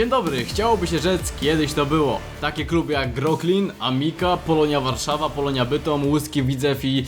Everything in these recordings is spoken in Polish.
Dzień dobry, chciałoby się rzec, kiedyś to było. Takie kluby jak Groklin, Amika, Polonia Warszawa, Polonia Bytom, Łuski Widzew i...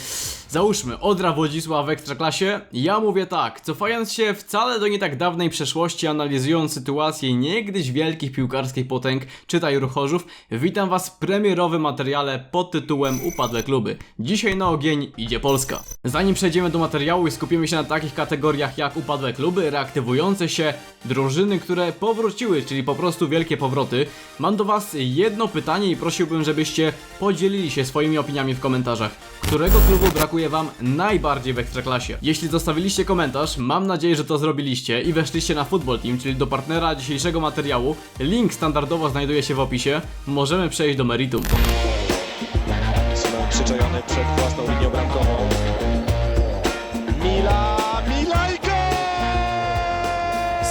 Załóżmy, Odra Wodzisław w Ekstraklasie? Ja mówię tak, cofając się wcale do nie tak dawnej przeszłości, analizując sytuację niegdyś wielkich piłkarskich potęg, czytaj Ruchorzów, witam was w premierowym materiale pod tytułem Upadłe kluby. Dzisiaj na ogień idzie Polska. Zanim przejdziemy do materiału i skupimy się na takich kategoriach jak upadłe kluby, reaktywujące się, drużyny, które powróciły, czyli po prostu wielkie powroty, mam do was jedno pytanie i prosiłbym, żebyście podzielili się swoimi opiniami w komentarzach. Którego klubu brakuje wam najbardziej w Ekstraklasie? Jeśli zostawiliście komentarz, mam nadzieję, że to zrobiliście i weszliście na Football Team, czyli do partnera dzisiejszego materiału. Link standardowo znajduje się w opisie. Możemy przejść do meritum. Przyczajony przed własną linią bramkową. Mila,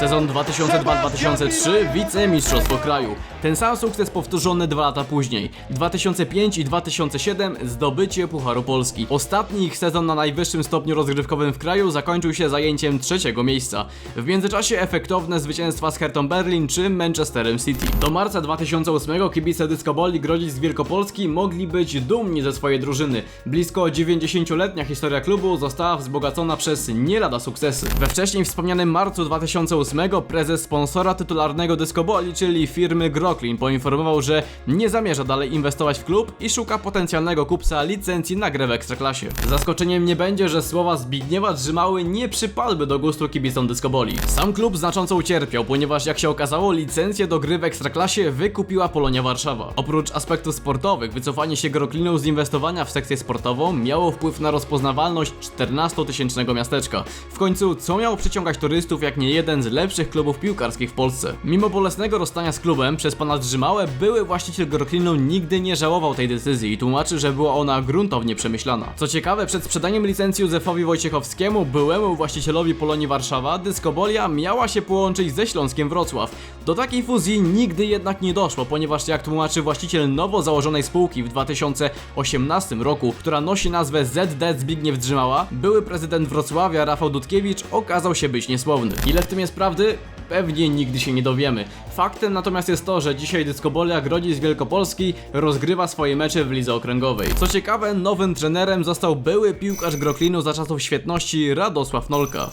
Sezon 2002-2003 wicemistrzostwo kraju. Ten sam sukces powtórzony dwa lata później. 2005 i 2007 zdobycie Pucharu Polski. Ostatni ich sezon na najwyższym stopniu rozgrywkowym w kraju zakończył się zajęciem trzeciego miejsca. W międzyczasie efektowne zwycięstwa z Hertą Berlin czy Manchesterem City. Do marca 2008 kibice Disco Boli Grodzic z Wielkopolski mogli być dumni ze swojej drużyny. Blisko 90-letnia historia klubu została wzbogacona przez nie lada sukcesy. We wcześniej wspomnianym marcu 2008 prezes sponsora tytularnego Disco Boli, czyli firmy Groklin, poinformował, że nie zamierza dalej inwestować w klub i szuka potencjalnego kupca licencji na grę w Ekstraklasie. Zaskoczeniem nie będzie, że słowa Zbigniewa Drzymały nie przypadły do gustu kibicom Disco Boli. Sam klub znacząco ucierpiał, ponieważ jak się okazało, licencję do gry w Ekstraklasie wykupiła Polonia Warszawa. Oprócz aspektów sportowych, wycofanie się Groklinu z inwestowania w sekcję sportową miało wpływ na rozpoznawalność 14-tysięcznego miasteczka. W końcu, co miało przyciągać turystów jak nie jeden z lepszych klubów piłkarskich w Polsce? Mimo bolesnego rozstania z klubem przez pana Drzymałę, były właściciel Groklinu nigdy nie żałował tej decyzji i tłumaczy, że była ona gruntownie przemyślana. Co ciekawe, przed sprzedaniem licencji Józefowi Wojciechowskiemu, byłemu właścicielowi Polonii Warszawa, Dyskobolia miała się połączyć ze Śląskiem Wrocław. Do takiej fuzji nigdy jednak nie doszło, ponieważ jak tłumaczy właściciel nowo założonej spółki w 2018 roku, która nosi nazwę ZD Zbigniew Drzymała, były prezydent Wrocławia Rafał Dudkiewicz okazał się być niesłowny. Ile w tym jest prawdy? Pewnie nigdy się nie dowiemy. Faktem natomiast jest to, że dzisiaj Dyskobolia Grodzic Wielkopolski rozgrywa swoje mecze w lidze okręgowej. Co ciekawe, nowym trenerem został były piłkarz Groklinu za czasów świetności Radosław Nolka.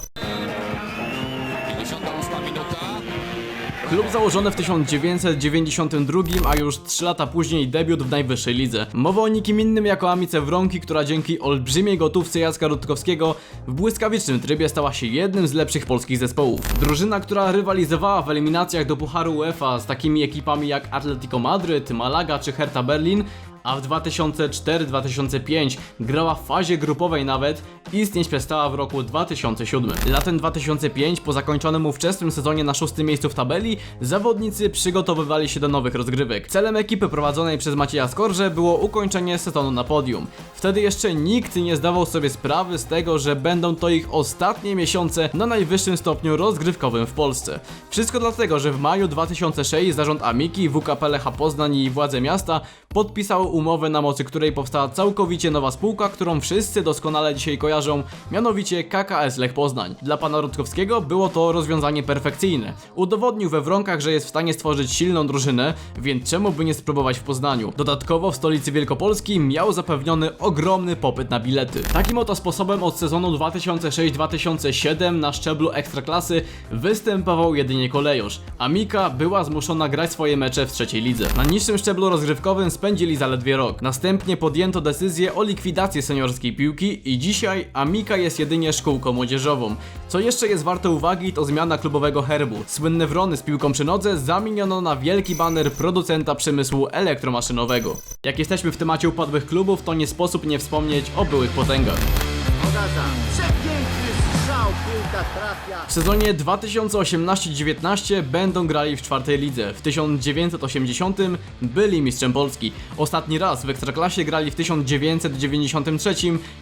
Klub założony w 1992, a już 3 lata później debiut w najwyższej lidze. Mowa o nikim innym jako Amice Wronki, która dzięki olbrzymiej gotówce Jacka Rutkowskiego w błyskawicznym trybie stała się jednym z lepszych polskich zespołów. Drużyna, która rywalizowała w eliminacjach do Pucharu UEFA z takimi ekipami jak Atletico Madryt, Malaga czy Hertha Berlin, a w 2004-2005 grała w fazie grupowej nawet, istnieć przestała w roku 2007. Latem 2005, po zakończonym ówczesnym sezonie na szóstym miejscu w tabeli, zawodnicy przygotowywali się do nowych rozgrywek. Celem ekipy prowadzonej przez Macieja Skorże było ukończenie sezonu na podium. Wtedy jeszcze nikt nie zdawał sobie sprawy z tego, że będą to ich ostatnie miesiące na najwyższym stopniu rozgrywkowym w Polsce. Wszystko dlatego, że w maju 2006 zarząd Amiki, WKP Lecha Poznań i władze miasta podpisały umowę, na mocy której powstała całkowicie nowa spółka, którą wszyscy doskonale dzisiaj kojarzą, mianowicie KKS Lech Poznań. Dla pana Rutkowskiego było to rozwiązanie perfekcyjne. Udowodnił we Wronkach, że jest w stanie stworzyć silną drużynę, więc czemu by nie spróbować w Poznaniu? Dodatkowo w stolicy Wielkopolski miał zapewniony ogromny popyt na bilety. Takim oto sposobem od sezonu 2006-2007 na szczeblu ekstraklasy występował jedynie kolejusz. Amika była zmuszona grać swoje mecze w trzeciej lidze. Na niższym szczeblu rozgrywkowym spędzili zaledwie rok. Następnie podjęto decyzję o likwidacji seniorskiej piłki i dzisiaj Amika jest jedynie szkółką młodzieżową. Co jeszcze jest warte uwagi to zmiana klubowego herbu. Słynne wrony z piłką przy nodze zamieniono na wielki baner producenta przemysłu elektromaszynowego. Jak jesteśmy w temacie upadłych klubów, to nie sposób nie wspomnieć o byłych potęgach. W sezonie 2018-19 będą grali w czwartej lidze. W 1980 byli mistrzem Polski. Ostatni raz w Ekstraklasie grali w 1993,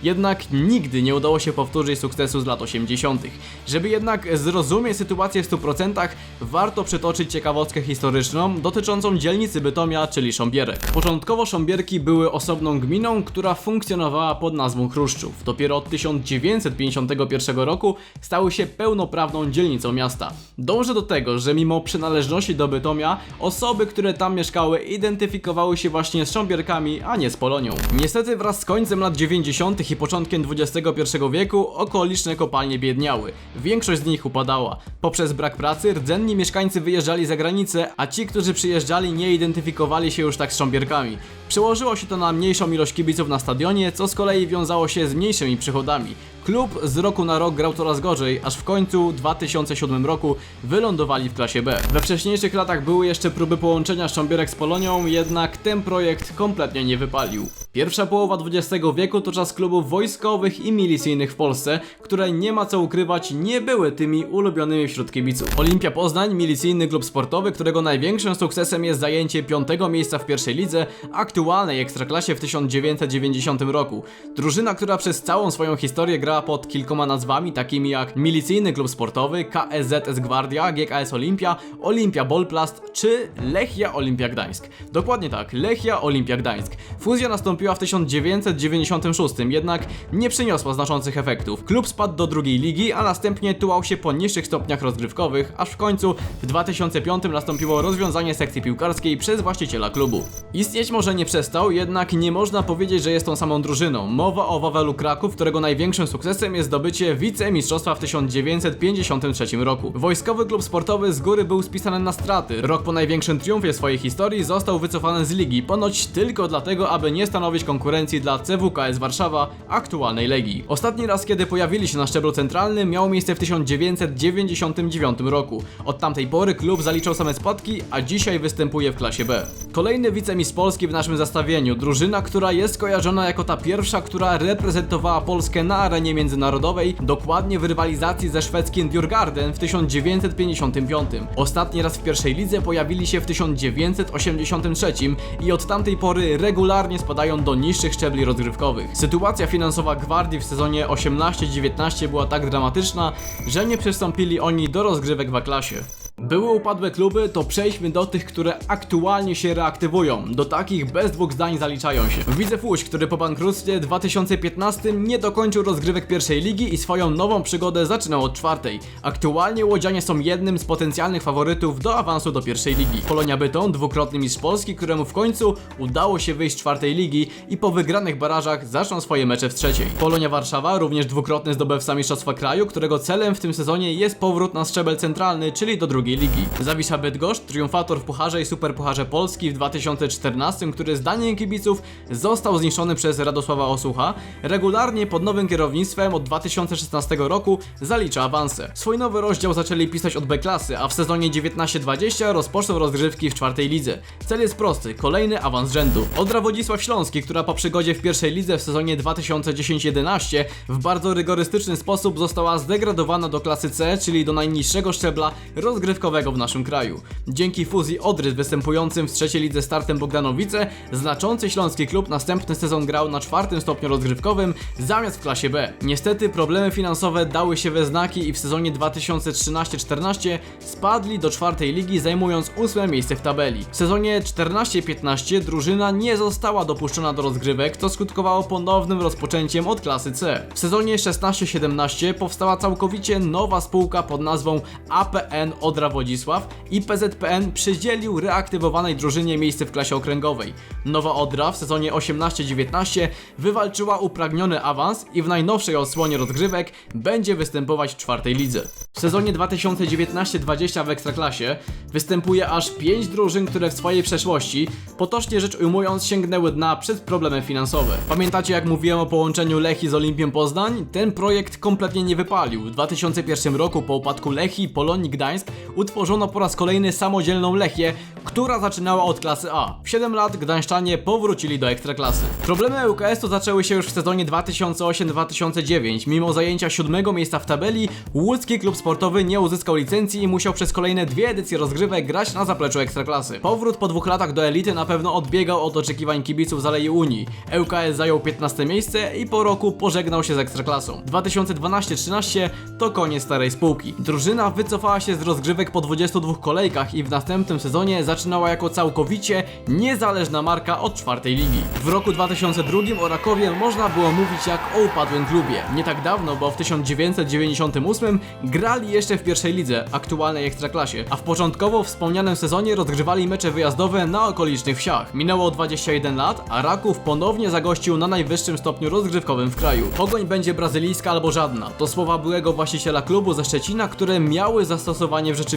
jednak nigdy nie udało się powtórzyć sukcesu z lat 80. Żeby jednak zrozumieć sytuację w 100%, warto przytoczyć ciekawostkę historyczną dotyczącą dzielnicy Bytomia, czyli Sząbierek. Początkowo Sząbierki były osobną gminą, która funkcjonowała pod nazwą Chruszczów. Dopiero od 1951 roku roku stały się pełnoprawną dzielnicą miasta. Dąży do tego, że mimo przynależności do Bytomia, osoby, które tam mieszkały identyfikowały się właśnie z Sząbierkami, a nie z Polonią. Niestety wraz z końcem lat 90. i początkiem XXI wieku okoliczne kopalnie biedniały. Większość z nich upadała. Poprzez brak pracy rdzenni mieszkańcy wyjeżdżali za granicę, a ci, którzy przyjeżdżali nie identyfikowali się już tak z Sząbierkami. Przełożyło się to na mniejszą ilość kibiców na stadionie, co z kolei wiązało się z mniejszymi przychodami. Klub z roku na rok grał coraz gorzej, aż w końcu w 2007 roku wylądowali w klasie B. We wcześniejszych latach były jeszcze próby połączenia Szcząbierek z Polonią, jednak ten projekt kompletnie nie wypalił. Pierwsza połowa XX wieku to czas klubów wojskowych i milicyjnych w Polsce, które nie ma co ukrywać, nie były tymi ulubionymi wśród kibiców. Olimpia Poznań, milicyjny klub sportowy, którego największym sukcesem jest zajęcie piątego miejsca w pierwszej lidze, aktualnej ekstraklasie w 1990 roku. Drużyna, która przez całą swoją historię pod kilkoma nazwami, takimi jak Milicyjny Klub Sportowy, KSZS Gwardia, GKS Olimpia, Olimpia Bolplast czy Lechia Olimpia Gdańsk. Dokładnie tak, Lechia Olimpia Gdańsk. Fuzja nastąpiła w 1996, jednak nie przyniosła znaczących efektów. Klub spadł do drugiej ligi, a następnie tułał się po niższych stopniach rozgrywkowych, aż w końcu w 2005 nastąpiło rozwiązanie sekcji piłkarskiej przez właściciela klubu. Istnieć może nie przestał, jednak nie można powiedzieć, że jest tą samą drużyną. Mowa o Wawelu Kraków, którego największym sukcesem jest zdobycie wicemistrzostwa w 1953 roku. Wojskowy klub sportowy z góry był spisany na straty. Rok po największym triumfie swojej historii został wycofany z ligi, ponoć tylko dlatego, aby nie stanowić konkurencji dla CWKS Warszawa, aktualnej Legii. Ostatni raz, kiedy pojawili się na szczeblu centralnym, miało miejsce w 1999 roku. Od tamtej pory klub zaliczał same spadki, a dzisiaj występuje w klasie B. Kolejny wicemistrz Polski w naszym zestawieniu, drużyna, która jest kojarzona jako ta pierwsza, która reprezentowała Polskę na arenie międzynarodowej, dokładnie w rywalizacji ze szwedzkim Djurgarden w 1955. Ostatni raz w pierwszej lidze pojawili się w 1983 i od tamtej pory regularnie spadają do niższych szczebli rozgrywkowych. Sytuacja finansowa Gwardii w sezonie 18-19 była tak dramatyczna, że nie przystąpili oni do rozgrywek w A-klasie. Były upadłe kluby, to przejdźmy do tych, które aktualnie się reaktywują. Do takich bez dwóch zdań zaliczają się. Widzew Łódź, który po bankructwie 2015 nie dokończył rozgrywek pierwszej ligi i swoją nową przygodę zaczynał od czwartej. Aktualnie Łodzianie są jednym z potencjalnych faworytów do awansu do pierwszej ligi. Polonia Bytom, dwukrotny mistrz Polski, któremu w końcu udało się wyjść z czwartej ligi i po wygranych barażach zaczną swoje mecze w trzeciej. Polonia Warszawa, również dwukrotny zdobywca mistrzostwa kraju, którego celem w tym sezonie jest powrót na szczebel centralny, czyli do drugiej ligi. Zawisza Bydgoszcz, triumfator w Pucharze i Superpucharze Polski w 2014, który zdaniem kibiców został zniszczony przez Radosława Osucha, regularnie pod nowym kierownictwem od 2016 roku zalicza awanse. Swój nowy rozdział zaczęli pisać od B-klasy, a w sezonie 19-20 rozpoczną rozgrywki w czwartej lidze. Cel jest prosty, kolejny awans rzędu. Odra Wodzisław Śląski, która po przygodzie w pierwszej lidze w sezonie 2010-11 w bardzo rygorystyczny sposób została zdegradowana do klasy C, czyli do najniższego szczebla w naszym kraju. Dzięki fuzji Odry z występującym w trzeciej lidze startem Bogdanowice, znaczący śląski klub następny sezon grał na czwartym stopniu rozgrywkowym zamiast w klasie B. Niestety problemy finansowe dały się we znaki i w sezonie 2013-14 spadli do czwartej ligi zajmując ósme miejsce w tabeli. W sezonie 14-15 drużyna nie została dopuszczona do rozgrywek, co skutkowało ponownym rozpoczęciem od klasy C. W sezonie 16-17 powstała całkowicie nowa spółka pod nazwą APN Odra Wodzisław i PZPN przydzielił reaktywowanej drużynie miejsce w klasie okręgowej. Nowa Odra w sezonie 18-19 wywalczyła upragniony awans i w najnowszej odsłonie rozgrywek będzie występować w czwartej lidze. W sezonie 2019-20 w Ekstraklasie występuje aż 5 drużyn, które w swojej przeszłości, potocznie rzecz ujmując, sięgnęły dna przez problemy finansowe. Pamiętacie jak mówiłem o połączeniu Lechii z Olimpią Poznań? Ten projekt kompletnie nie wypalił. W 2001 roku po upadku Lechii i Polonii Gdańsk utworzono po raz kolejny samodzielną Lechię, która zaczynała od klasy A. W 7 lat gdańszczanie powrócili do Ekstraklasy. Problemy ŁKS-u zaczęły się już w sezonie 2008-2009. Mimo zajęcia siódmego miejsca w tabeli, łódzki klub sportowy nie uzyskał licencji i musiał przez kolejne dwie edycje rozgrywek grać na zapleczu Ekstraklasy. Powrót po dwóch latach do elity na pewno odbiegał od oczekiwań kibiców z Alei Unii. ŁKS zajął 15 miejsce i po roku pożegnał się z Ekstraklasą. 2012-13 to koniec starej spółki. Drużyna wycofała się z rozgrywek po 22 kolejkach i w następnym sezonie zaczynała jako całkowicie niezależna marka od czwartej ligi. W roku 2002 o Rakowie można było mówić jak o upadłym klubie. Nie tak dawno, bo w 1998 grali jeszcze w pierwszej lidze, aktualnej ekstraklasie, a w początkowo wspomnianym sezonie rozgrywali mecze wyjazdowe na okolicznych wsiach. Minęło 21 lat, a Raków ponownie zagościł na najwyższym stopniu rozgrywkowym w kraju. Pogoń będzie brazylijska albo żadna. To słowa byłego właściciela klubu ze Szczecina, które miały zastosowanie w rzeczywistości.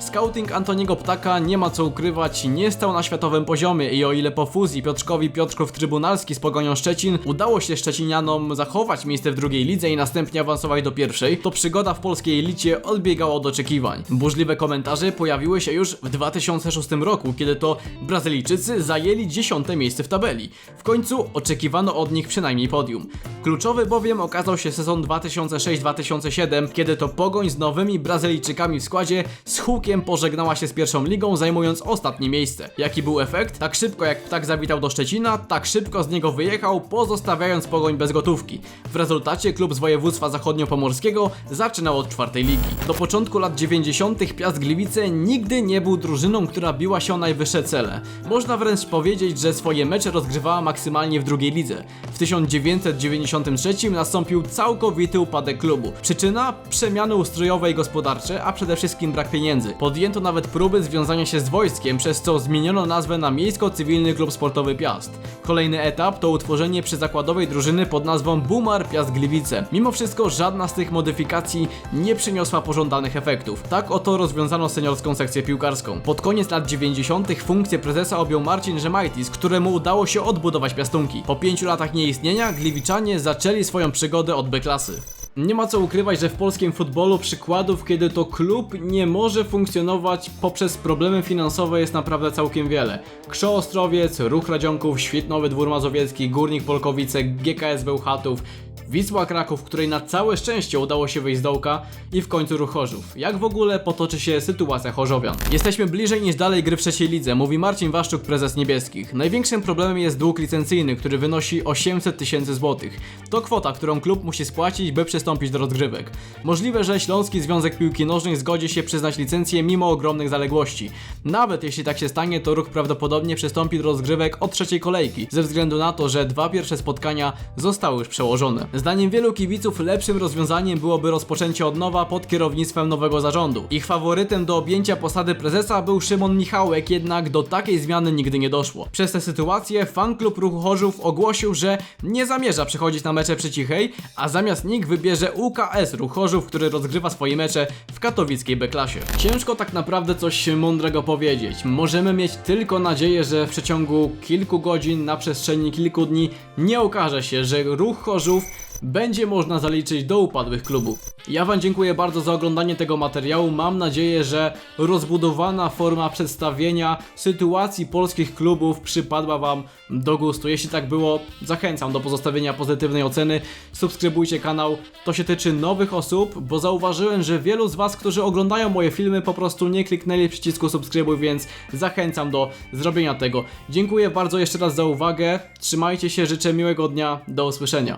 Scouting Antoniego Ptaka nie ma co ukrywać, nie stał na światowym poziomie i o ile po fuzji Piotrkowi Piotrków Trybunalski z Pogonią Szczecin udało się Szczecinianom zachować miejsce w drugiej lidze i następnie awansować do pierwszej, to przygoda w polskiej elicie odbiegała od oczekiwań. Burzliwe komentarze pojawiły się już w 2006 roku, kiedy to Brazylijczycy zajęli dziesiąte miejsce w tabeli. W końcu oczekiwano od nich przynajmniej podium. Kluczowy bowiem okazał się sezon 2006-2007, kiedy to Pogoń z nowymi Brazylijczykami w składzie z hukiem pożegnała się z pierwszą ligą, zajmując ostatnie miejsce. Jaki był efekt? Tak szybko jak ptak zawitał do Szczecina, tak szybko z niego wyjechał, pozostawiając Pogoń bez gotówki. W rezultacie klub z województwa zachodniopomorskiego zaczynał od czwartej ligi. Do początku lat 90. Piast Gliwice nigdy nie był drużyną, która biła się o najwyższe cele. Można wręcz powiedzieć, że swoje mecze rozgrywała maksymalnie w drugiej lidze. W 1993 nastąpił całkowity upadek klubu. Przyczyna? Przemiany ustrojowe i gospodarcze, a przede wszystkim brak pieniędzy. Podjęto nawet próby związania się z wojskiem, przez co zmieniono nazwę na Miejsko-Cywilny Klub Sportowy Piast. Kolejny etap to utworzenie przyzakładowej drużyny pod nazwą Bumar Piast Gliwice. Mimo wszystko żadna z tych modyfikacji nie przyniosła pożądanych efektów. Tak oto rozwiązano seniorską sekcję piłkarską. Pod koniec lat 90. funkcję prezesa objął Marcin Rzemajtis, któremu udało się odbudować piastunki. Po pięciu latach nieistnienia Gliwiczanie zaczęli swoją przygodę od B-klasy. Nie ma co ukrywać, że w polskim futbolu przykładów, kiedy to klub nie może funkcjonować poprzez problemy finansowe jest naprawdę całkiem wiele. Krzo Ostrowiec, Ruch Radzionków, Świetnowy Dwór Mazowiecki, Górnik Polkowice, GKS Bełchatów, Wisła Kraków, której na całe szczęście udało się wyjść z dołka i w końcu Ruch Chorzów. Jak w ogóle potoczy się sytuacja Chorzowian? Jesteśmy bliżej niż dalej gry w trzeciej lidze, mówi Marcin Waszczuk, prezes Niebieskich. Największym problemem jest dług licencyjny, który wynosi 800 tysięcy złotych. To kwota, którą klub musi spłacić, by przystąpić do rozgrywek. Możliwe, że Śląski Związek Piłki Nożnej zgodzi się przyznać licencję mimo ogromnych zaległości. Nawet jeśli tak się stanie, to ruch prawdopodobnie przystąpi do rozgrywek od trzeciej kolejki, ze względu na to, że dwa pierwsze spotkania zostały już przełożone. Zdaniem wielu kibiców lepszym rozwiązaniem byłoby rozpoczęcie od nowa pod kierownictwem nowego zarządu. Ich faworytem do objęcia posady prezesa był Szymon Michałek, jednak do takiej zmiany nigdy nie doszło. Przez tę sytuację fanklub Ruchu Chorzów ogłosił, że nie zamierza przychodzić na mecze przy Cichej, a zamiast nich wybierze UKS Ruch Chorzów, który rozgrywa swoje mecze w katowickiej B-klasie. Ciężko tak naprawdę coś mądrego powiedzieć. Możemy mieć tylko nadzieję, że w przeciągu kilku godzin na przestrzeni kilku dni nie okaże się, że Ruch Chorzów będzie można zaliczyć do upadłych klubów. Ja Wam dziękuję bardzo za oglądanie tego materiału. Mam nadzieję, że rozbudowana forma przedstawienia sytuacji polskich klubów przypadła Wam do gustu. Jeśli tak było, zachęcam do pozostawienia pozytywnej oceny. Subskrybujcie kanał. To się tyczy nowych osób, bo zauważyłem, że wielu z Was, którzy oglądają moje filmy, po prostu nie kliknęli przycisku subskrybuj, więc zachęcam do zrobienia tego. Dziękuję bardzo jeszcze raz za uwagę. Trzymajcie się, życzę miłego dnia. Do usłyszenia.